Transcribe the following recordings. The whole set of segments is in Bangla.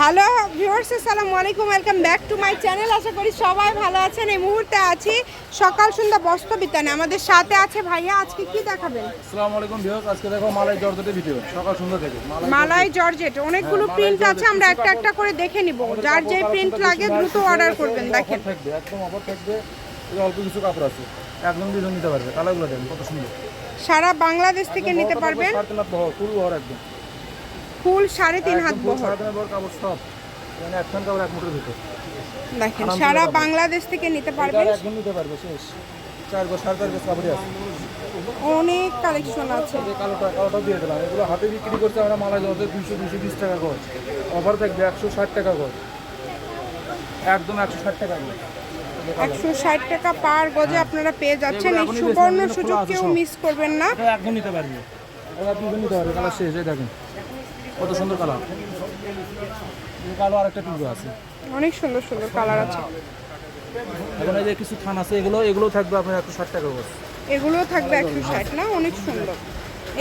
হ্যালো ভিউয়ার্স আসসালামু আলাইকুম welcome back to my channel আশা করি সবাই ভালো আছেন। এই মুহূর্তে আছি সকাল সন্ধ্যা বস্ত্র বিতানে আমাদের সাথে আছে ভাইয়া আজকে কি দেখাবেন? আসসালামু আলাইকুম ভিউয়ার্স আজকে দেখো মালাই জর্জেটের ভিডিও সকাল সন্ধ্যা থেকে। মালাই জর্জেট। অনেকগুলো হ্যাঁ, প্রিন্ট আছে আমরা একটা একটা করে দেখে নিব। যার যেই প্রিন্ট লাগে দ্রুত অর্ডার করবেন দেখেন। থাকবে একদম অফার থাকবে। অল্প কিছু কাপড় আছে। একদম দুজন নিতে পারবে কালারগুলো দেখেন কত সুন্দর। সারা বাংলাদেশ থেকে নিতে পারবেন। ফুল বহর একদম। ফুল সাড়ে তিন হাত বহর। মানে দেখেন সারা বাংলাদেশ থেকে নিতে পারবেন। নিতে পারবে শেষ। চার গো সাড়ে চার গো আছে। অনেক কালেকশন আছে। এই কালোটা কালোটা দিয়ে দিলাম। এগুলো হাতে বিক্রি করতে আমরা মালাই জর্জেট দুইশো দুইশো বিশ টাকা গজ। অফার থাকবে একশো ষাট টাকা গজ। একদম একশো ষাট টাকা গজ। একশো ষাট টাকা পার গজে আপনারা পেয়ে যাচ্ছেন। এই সুবর্ণ সুযোগ কেউ মিস করবেন না। একদম নিতে পারবে। ওরা দুজন নিতে পারবে। কালার শেষ দেখেন। কত সুন্দর কালার? এই কালো আরেকটা টুকরো আছে। অনেক সুন্দর সুন্দর কালার আছে। এখন এই যে কিছু থান আছে এগুলো এগুলো থাকবে আপনার একশো ষাট টাকা করে। এগুলোও থাকবে একশো ষাট না? অনেক সুন্দর।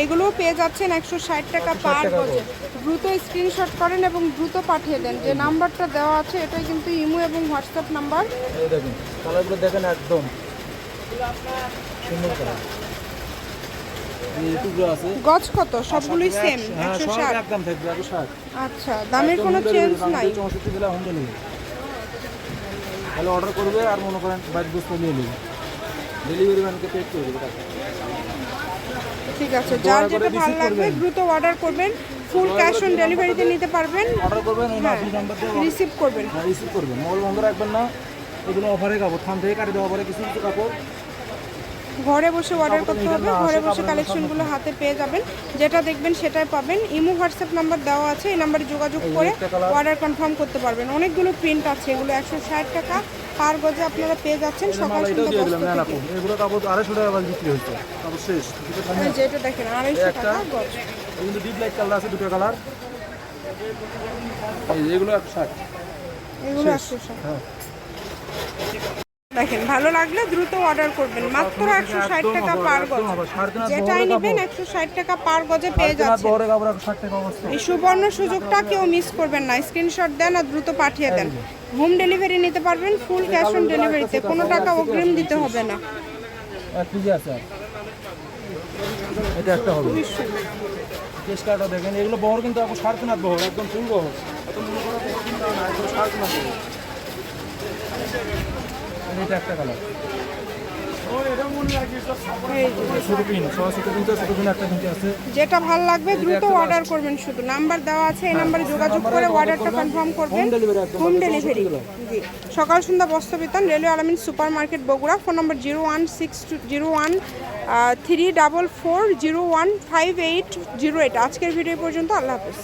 এগুলোও পেয়ে যাচ্ছেন একশো ষাট টাকা পার গজে। দ্রুত স্ক্রিনশট করেন এবং দ্রুত পাঠিয়ে দেন। যে নাম্বারটা দেওয়া আছে এটাই কিন্তু ইমো এবং হোয়াটসঅ্যাপ নাম্বার। এই দেখেন কালারগুলো দেখেন একদম সুন্দর কালার গজ কত? সবগুলোই সেম হ্যাঁ একশো ষাট। একদম থাকবে একশো ষাট। আচ্ছা দামের কোনো চেঞ্জ নাই? চৌষট্টি দিলে হোম ডেলিভারি তাহলে অর্ডার করবে আর মনে করেন বাইক বুঝতে নিয়ে নেবে। ডেলিভারি ম্যানকে পে করে দেবে ঠিক আছে যার যেটা ভালো লাগবে দ্রুত অর্ডার করবেন ফুল ক্যাশ অন ডেলিভারিতে নিতে পারবেন। অর্ডার করবেন হ্যাঁ নাম্বার নাম্বার দিয়ে রিসিভ করবেন। হ্যাঁ রিসিভ করবেন। মোবাইল বন্ধ রাখবেন না। এগুলো অফারে কাপড়। থান থেকে কাটি দেওয়া পরে কিছু কিছু কাপড় ঘরে বসে অর্ডার করতে হবে ঘরে বসে কালেকশনগুলো হাতে পেয়ে যাবেন। যেটা দেখবেন সেটাই পাবেন। ইমো হোয়াটসঅ্যাপ নাম্বার দেওয়া আছে এই নাম্বারে যোগাযোগ করে অর্ডার কনফার্ম করতে পারবেন। অনেকগুলো প্রিন্ট আছে এগুলো একশো ষাট টাকা পার গজে আপনারা পেয়ে যাচ্ছেন সকাল সন্ধ্যা দিয়ে বস্ত্র দিলাম থেকে। এগুলো আড়াইশো টাকা বিক্রি হচ্ছে কাপড় শেষ। দুটো থান এই যে এটা দেখেন আড়াইশো টাকা গজ। ডিপ লাইট কালার আছে দুটো কালার এগুলো একশো ষাট। এগুলো একশো ষাট। হ্যাঁ। দেখেন ভালো লাগলে দ্রুত অর্ডার করবেন। মাত্র একশো ষাট টাকা পার গজ। যেটাই নেবেন একশো ষাট টাকা পার গজে পেয়ে অবস্থা এই সুবর্ণ সুযোগটা কেউ মিস করবেন না। স্ক্রিনশট দেন আর দ্রুত পাঠিয়ে দেন। হোম ডেলিভারি নিতে পারবেন ফুল ক্যাশ অন ডেলিভারিতে কোনো টাকা অগ্রিম দিতে হবে না। এক কেজি এটা একটা হবে। কেস দেখেন এগুলো বহর কিন্তু এখন সাড়ে বহর একদম ফুল বহর এত মনে করো কিন্তু না একদম সাড়ে বহর এটা একটা কালার যেটা ভালো লাগবে দ্রুত অর্ডার করবেন শুধু। নাম্বার দেওয়া আছে এই নাম্বারে যোগাযোগ করে অর্ডারটা কনফার্ম করবেন। Home delivery ji. Sokal Sondhya Bostro Bitan railway Alamin super market Bogura. Phone number zero one six two zero one three double four zero one five eight zero eight আজকের ভিডিও পর্যন্ত আল্লাহ হাফেজ।